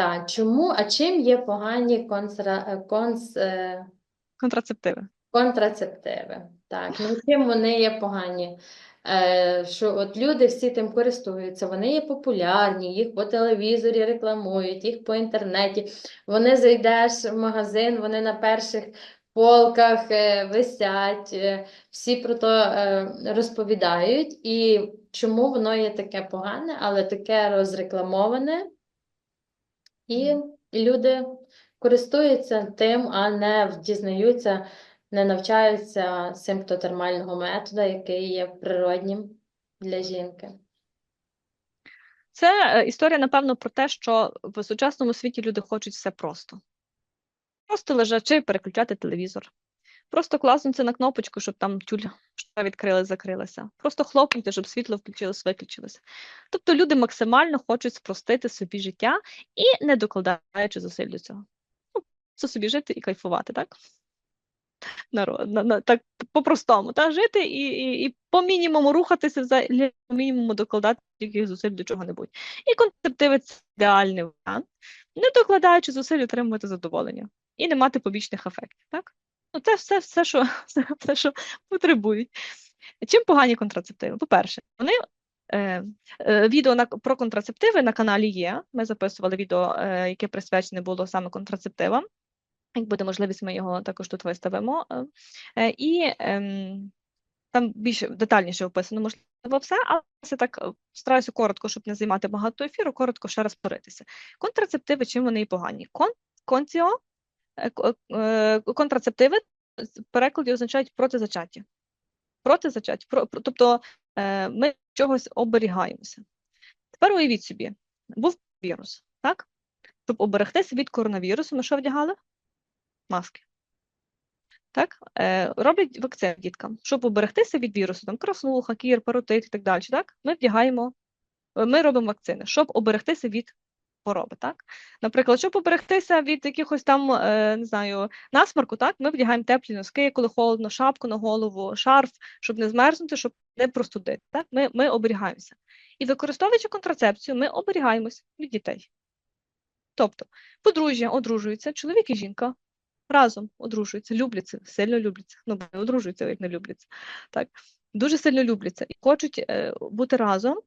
Так, чому, а чим є погані контра, е, конс, е, Контрацептиви. контрацептиви? Так, ну чим вони є погані? Е, що от люди всі тим користуються, вони є популярні, їх по телевізорі рекламують, їх по інтернеті. Вони зайдеш в магазин, вони на перших полках е, висять, е, всі про то е, розповідають. І чому воно є таке погане, але таке розрекламоване? І люди користуються тим, а не дізнаються, не навчаються симптотермального методу, який є природнім для жінки. Це е, історія, напевно, про те, що в сучасному світі люди хочуть все просто. Просто лежачи, переключати телевізор. Просто класнути на кнопочку, щоб там тюль що відкрилась, закрилася. Просто хлопнути, щоб світло включилось, виключилося. Тобто люди максимально хочуть спростити собі життя і не докладаючи зусиль до цього. Ну, просто собі жити і кайфувати, так? Народ, на, на, так по-простому, так? Жити і, і, і по мінімуму рухатися, взагалі, по мінімуму докладати яких зусиль до чого-небудь. І концептиви це ідеальний варіант, не докладаючи зусиль, отримувати задоволення і не мати побічних ефектів. Так? Ну, це все, все, що, все, все, що потребують. Чим погані контрацептиви? По-перше, вони е, е, відео на, про контрацептиви на каналі є. Ми записували відео, е, яке присвячене було саме контрацептивам. Як буде можливість, ми його також тут виставимо. І ем, там більш детальніше описано, можливо, все, але це так стараюся коротко, щоб не займати багато ефіру, коротко ще раз поритися. Контрацептиви, чим вони і погані? Кон, конціо, ко- контрацептиви в перекладі означають протизачаття. Протизачаття. Про, про- тобто е, ми чогось оберігаємося. Тепер уявіть собі, був вірус, так? Щоб оберегтися від коронавірусу, ми що вдягали? Маски. Так? Е, роблять вакцини діткам, щоб оберегтися від вірусу, там краснуха, кір, паротит і так далі. Так? Ми вдягаємо, е, ми робимо вакцини, щоб оберегтися від хвороби. Так? Наприклад, щоб оберегтися від якихось там, е, не знаю, насморку, так? ми вдягаємо теплі носки, коли холодно, шапку на голову, шарф, щоб не змерзнути, щоб не простудити. Так? Ми, ми оберігаємося. І використовуючи контрацепцію, ми оберігаємось від дітей. Тобто, подружжя одружуються, чоловік і жінка разом одружуються, любляться, сильно любляться. Ну, не одружуються, як не любляться. Так. Дуже сильно любляться і хочуть е, бути разом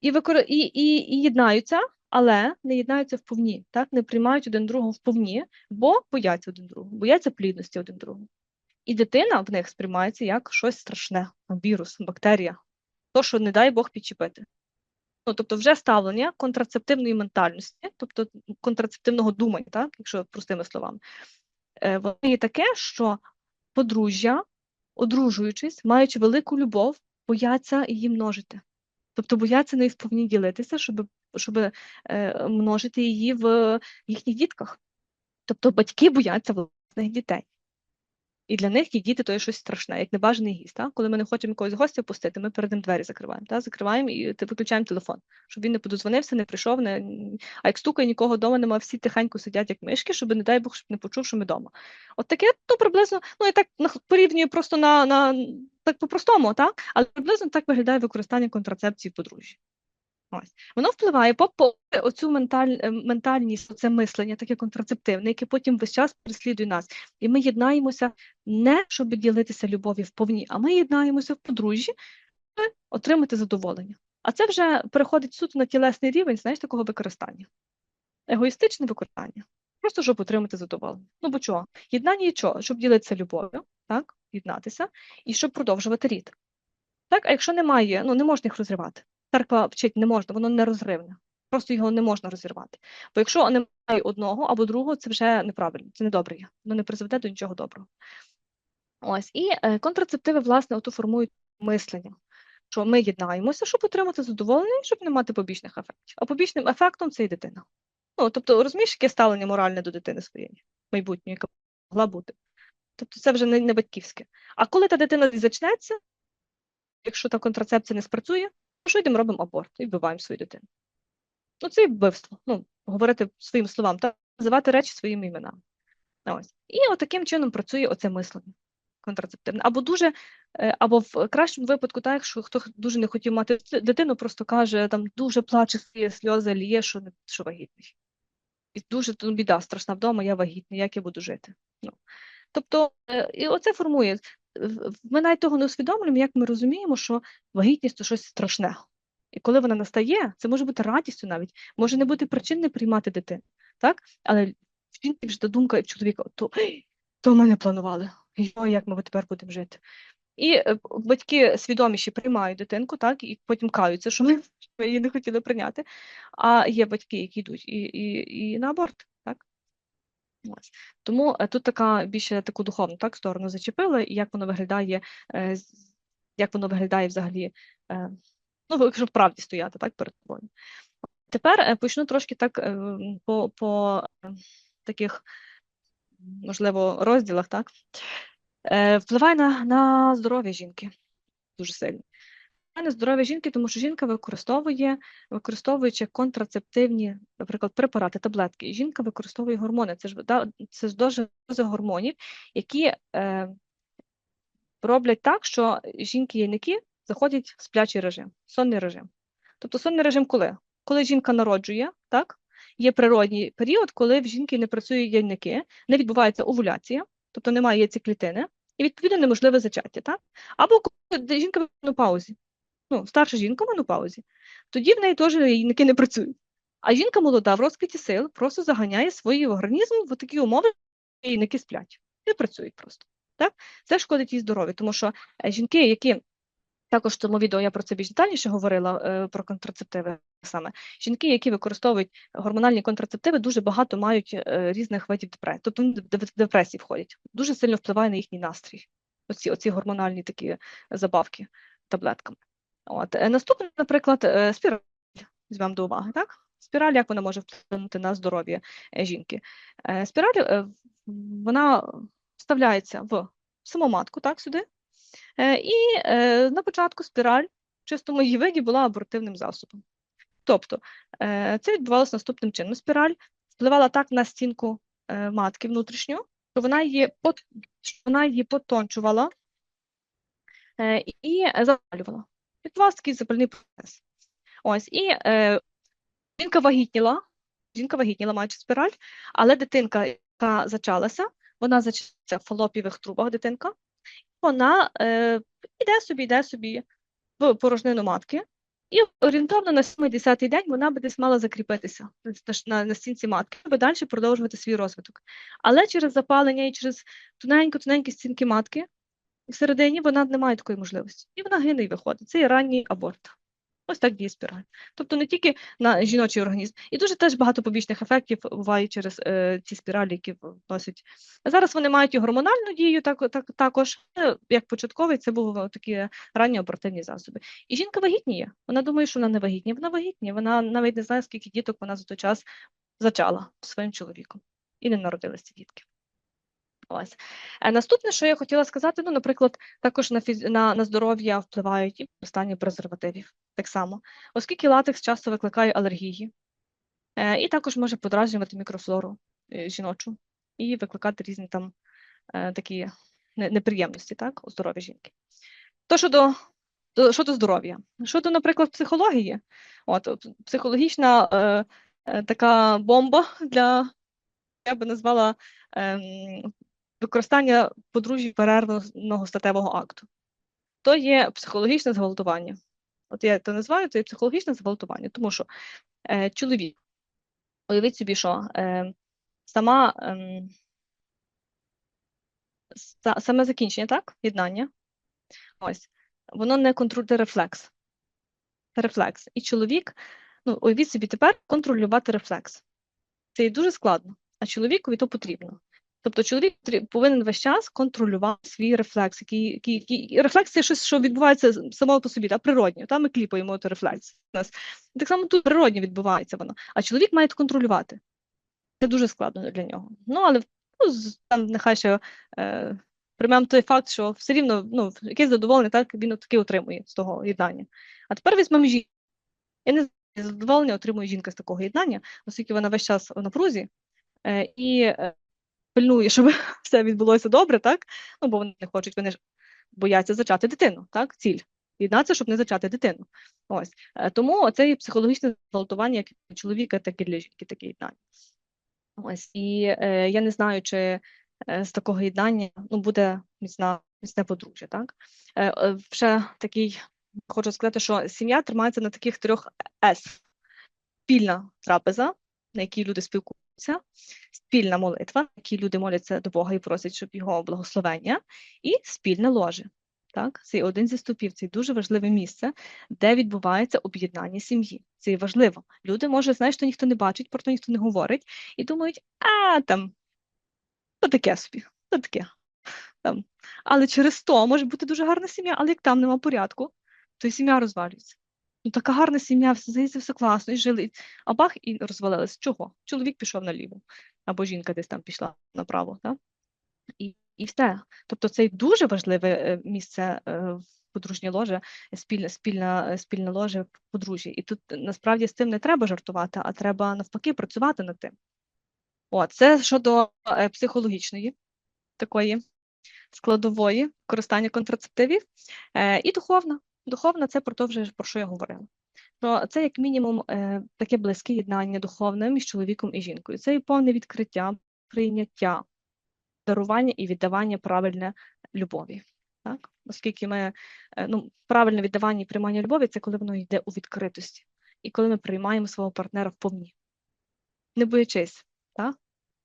і, викор... і, і, і єднаються, але не єднаються вповні, так? не приймають один другого вповні, бо бояться один другого, бояться плідності один другого. І дитина в них сприймається як щось страшне, вірус, бактерія, то, що не дай Бог підчепити. Ну, тобто вже ставлення контрацептивної ментальності, тобто контрацептивного думання, так, якщо простими словами, е, воно є таке, що подружжя, одружуючись, маючи велику любов, бояться її множити. Тобто бояться нею сповні ділитися, щоб, щоб е, множити її в їхніх дітках. Тобто батьки бояться власних дітей. І для них ті діти то є щось страшне, як небажаний гість. Так? Коли ми не хочемо якогось гостя пустити, ми перед ним двері закриваємо. Так? Закриваємо і ти- виключаємо телефон, щоб він не подозвонився, не прийшов, не... а як стукає, нікого вдома немає, всі тихенько сидять, як мишки, щоб, не дай Бог, щоб не почув, що ми вдома. От таке, ну, приблизно, ну, я так порівнюю просто на, на так по-простому, так? але приблизно так виглядає використання контрацепції в подружжі. Ось. Воно впливає по, оцю менталь, е, ментальність, це мислення, таке контрацептивне, яке потім весь час переслідує нас. І ми єднаємося не щоб ділитися любов'ю вповні, а ми єднаємося в подружжі, щоб отримати задоволення. А це вже переходить суто на тілесний рівень, знаєш, такого використання. Егоїстичне використання. Просто щоб отримати задоволення. Ну бо чого? Єднання є чого? Щоб ділитися любов'ю, так, єднатися, і щоб продовжувати рід. Так, а якщо немає, ну не можна їх розривати. Церква вчить не можна, воно нерозривне. Просто його не можна розірвати. Бо якщо немає одного або другого, це вже неправильно, це недобре. Воно не призведе до нічого доброго. Ось, і е, контрацептиви, власне, ото формують мислення, що ми єднаємося, щоб отримати задоволення щоб не мати побічних ефектів. А побічним ефектом це і дитина. Ну, тобто, розумієш, яке ставлення моральне до дитини своєї, майбутньої, яка могла бути. Тобто це вже не, не батьківське. А коли та дитина зачнеться, якщо та контрацепція не спрацює, що йдемо робимо аборт і вбиваємо свою дитину. Ну, це і вбивство. Ну, говорити своїм словам, та називати речі своїми іменами. Ось. І от таким чином працює оце мислення контрацептивне. Або дуже, е, або в кращому випадку, так, якщо хто дуже не хотів мати дитину, просто каже, там дуже плаче сльози, ліє, що, не- що вагітний. і дуже ну, біда страшна вдома, я вагітна, як я буду жити. Ну. Тобто, е, і оце формує. Ми навіть того не усвідомлюємо, як ми розуміємо, що вагітність то щось страшне. І коли вона настає, це може бути радістю навіть, може не бути причин не приймати дитину, так? Але в жінки вже думка чоловіка, то, то ми не планували. Йо, як ми тепер будемо жити? І е, батьки свідоміші приймають дитинку, так, і потім каються, що ми, її не хотіли прийняти. А є батьки, які йдуть і, і, і на аборт. Тому е, тут така більше таку духовну так, сторону зачепили, і як воно виглядає, е, як воно виглядає взагалі, е, ну, якщо правді стояти так, перед тобою. Тепер почну трошки так по, по таких, можливо, розділах, так? Впливає на, на здоров'я жінки дуже сильно. На здоров'я жінки, тому що жінка використовує, використовуючи контрацептивні, наприклад, препарати, таблетки, і жінка використовує гормони. Це ж да, це ж дуже гормонів, які е, роблять так, що жінки-яйники заходять в сплячий режим, сонний режим. Тобто сонний режим коли? Коли жінка народжує, так? Є природній період, коли в жінки не працюють яйники, не відбувається овуляція, тобто немає яйцеклітини, і відповідно неможливе зачаття, так? Або коли жінка в менопаузі, ну, старша жінка в менопаузі, тоді в неї теж яйники не працюють. А жінка молода в розквіті сил просто заганяє свій організм в такі умови, що яйники сплять, не працюють просто. Так? Це шкодить їй здоров'ю, тому що е, жінки, які також в цьому відео я про це більш детальніше говорила е, про контрацептиви саме. Жінки, які використовують гормональні контрацептиви, дуже багато мають е, різних видів депресії, тобто в депресії входять. Дуже сильно впливає на їхній настрій. Оці, оці гормональні такі забавки таблетками. От. е, Наступне, наприклад, е, спіраль. Візьмемо до уваги, так? Спіраль, як вона може вплинути на здоров'я е, жінки? Спіраль, вона вставляється в саму матку, так, сюди. І на початку спіраль в чистому її виді була абортивним засобом. Тобто це відбувалося наступним чином. Спіраль впливала так на стінку матки внутрішню, що вона її, вона її потончувала і запалювала. Відбувався такий запальний процес. Ось, і е, жінка вагітніла, жінка вагітніла, маючи спіраль, але дитинка, яка зачалася, вона зачалася в фалопівих трубах дитинка, вона е, іде собі, йде собі в порожнину матки, і орієнтовно на 70-й день вона би десь мала закріпитися на, на стінці матки, аби далі продовжувати свій розвиток. Але через запалення і через тоненько-тоненькі стінки матки всередині вона не має такої можливості. І вона гине і виходить. Це є ранній аборт. Ось так діє спіраль. Тобто не тільки на жіночий організм. І дуже теж багато побічних ефектів буває через е, ці спіралі, які вносять. Зараз вони мають і гормональну дію, так, так, також, е, як початковий, це були такі ранні абортивні засоби. І жінка вагітніє. Вона думає, що вона не вагітніє, вона вагітніє. Вона навіть не знає, скільки діток вона за той час зачала своїм чоловіком. І не народилися дітки. Ось. Е, Наступне, що я хотіла сказати, ну, наприклад, також на, фіз... на, на здоров'я впливають і використання презервативів так само, оскільки латекс часто викликає алергії, е, і також може подразнювати мікрофлору е, жіночу і викликати різні там е, такі неприємності так, у здоров'я жінки. То щодо, до, щодо здоров'я, щодо, наприклад, психології, от психологічна е, е, така бомба для, я би назвала ем, використання подружжя перервного статевого акту. То є психологічне зґвалтування. От я це називаю, це є психологічне зґвалтування, тому що е, чоловік, уявіть собі, що е, сама, ем, са- саме закінчення, так, єднання, ось, воно не контролює рефлекс. Це рефлекс. І чоловік, ну, уявіть собі тепер контролювати рефлекс. Це є дуже складно, а чоловікові то потрібно. Тобто чоловік повинен весь час контролювати свій рефлекс. Який, який, який... Рефлекс це щось, що відбувається само по собі, та, природньо. Та, ми кліпаємо той рефлекс. У нас. Так само тут природньо відбувається воно. А чоловік має контролювати. Це дуже складно для нього. Ну, але ну, там нехай ще е, приймемо той факт, що все рівно ну, якесь задоволення, так, він таки отримує з того єднання. А тепер візьмемо жінку. Я не задоволення отримує жінка з такого єднання, оскільки вона весь час у напрузі е, і е, пильнує, щоб все відбулося добре, так? Ну, бо вони не хочуть, вони ж бояться зачати дитину, так? Ціль. Єднатися, щоб не зачати дитину. Ось. Е, Тому це є психологічне зґвалтування як для чоловіка, так і для жінки, таке єднання. Ось і е, я не знаю, чи е, з такого єднання ну, буде міцна, міцне подружжя, так? Е, е, ще такий, хочу сказати, що сім'я тримається на таких трьох С. Спільна трапеза, на якій люди спілкуються, спільна молитва, на якій люди моляться до Бога і просять, щоб його благословення, і спільне ложе. Так, це один зі стовпів, це дуже важливе місце, де відбувається об'єднання сім'ї. Це важливо. Люди, може, знаєш, що ніхто не бачить, про то ніхто не говорить, і думають, а там, то таке собі, то таке. Там. Але через то може бути дуже гарна сім'я, але як там нема порядку, то і сім'я розвалюється. Ну, така гарна сім'я, все здається, все класно, і жили, а бах, і розвалилась. Чого? Чоловік пішов наліво, або жінка десь там пішла направо. Так? І, і все. Тобто це дуже важливе е, місце е, в подружній ложе, спільне, спільна, спільне ложе в подружжі. І тут насправді з цим не треба жартувати, а треба навпаки працювати над тим. О, це щодо е, психологічної такої складової користання контрацептивів. Е, і духовна. Духовна це про те, вже про що я говорила. Що це як мінімум е, таке близьке єднання духовне між чоловіком і жінкою. Це і повне відкриття, прийняття, дарування і віддавання правильне любові. Так? Оскільки ми е, ну, правильне віддавання і приймання любові це коли воно йде у відкритості, і коли ми приймаємо свого партнера вповні, не боячись, так?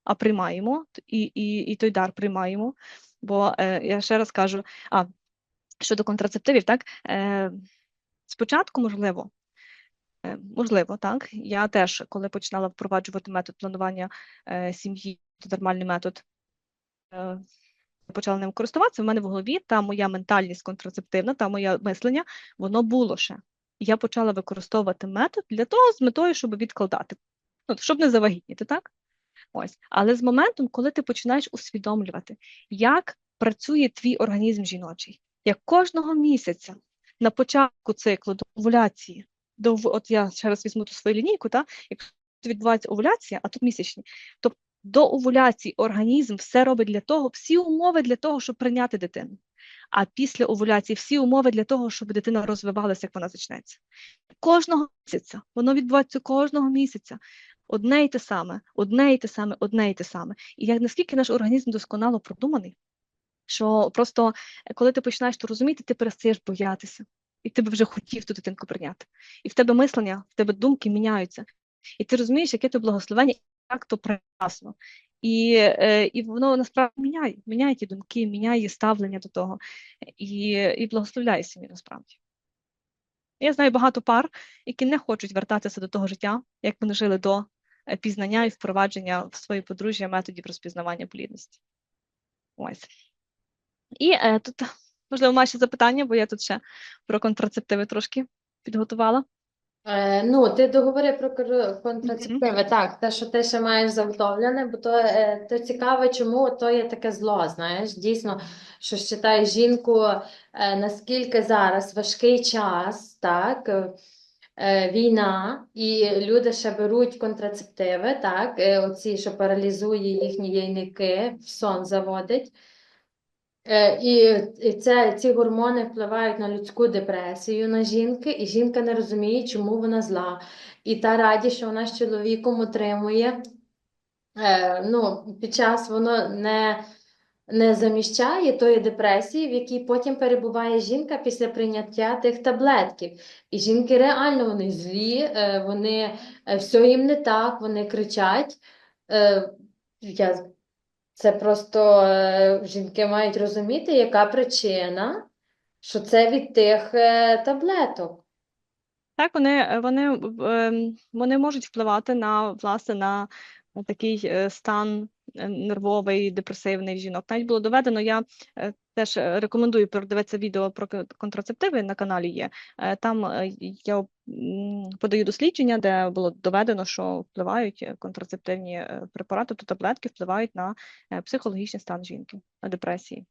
а приймаємо і, і, і той дар приймаємо. Бо е, я ще раз кажу, а щодо контрацептивів, так е, спочатку можливо. Е, Можливо, так. Я теж, коли починала впроваджувати метод планування е, сім'ї, нормальний метод, е, почала ним користуватися, в мене в голові та моя ментальність контрацептивна, та моє мислення, воно було ще. Я почала використовувати метод для того з метою, щоб відкладати, ну, щоб не завагітніти, так? Ось. Але з моментом, коли ти починаєш усвідомлювати, як працює твій організм жіночий, як кожного місяця на початку циклу до овуляції, до, от я ще раз візьму ту свою лінійку, та, якщо відбувається овуляція, а тут місячні, то до овуляції організм все робить для того, всі умови для того, щоб прийняти дитину. А після овуляції всі умови для того, щоб дитина розвивалася, як вона почнеться. Кожного місяця, воно відбувається кожного місяця. Одне й те саме, одне й те саме, одне й те саме. І як наскільки наш організм досконало продуманий, що просто е, коли ти починаєш то розуміти, ти перестаєш боятися, і ти би вже хотів ту дитинку прийняти. І в тебе мислення, в тебе думки міняються. І ти розумієш, яке то благословення, як то прекрасно. І, е, і воно насправді міняє, міняє ті думки, міняє ставлення до того і, і благословляє сім'ї насправді. Я знаю багато пар, які не хочуть вертатися до того життя, як вони жили до е, пізнання і впровадження в своє подружжя методів розпізнавання плідності. Ось. І е, тут, можливо, ще запитання, бо я тут ще про контрацептиви трошки підготувала. Е, ну, ти договори про контрацептиви, так, те, що ти ще маєш заготовлене, бо то, е, то цікаво, чому то є таке зло, знаєш, дійсно, що считає жінку, е, наскільки зараз важкий час, так, е, е, війна, і люди ще беруть контрацептиви, так, е, оці, що паралізує їхні яйники, в сон заводить. Е, І, це, ці гормони впливають на людську депресію на жінки, і жінка не розуміє, чому вона зла. І та радість, що вона з чоловіком отримує, е, ну, під час воно не, не заміщає тої депресії, в якій потім перебуває жінка після прийняття тих таблетків. І жінки реально вони злі, е, вони все їм не так, вони кричать. Я це просто е, жінки мають розуміти, яка причина, що це від тих е, таблеток. Так, вони, е, вони, ем, вони можуть впливати на, власне, на такий е, стан е, нервовий, депресивний жінок. Навіть було доведено, я е, теж е, рекомендую передивитися відео про контрацептиви на каналі є. Е, Там е, я подаю дослідження, де було доведено, що впливають контрацептивні препарати, то таблетки впливають на психологічний стан жінки, на депресії.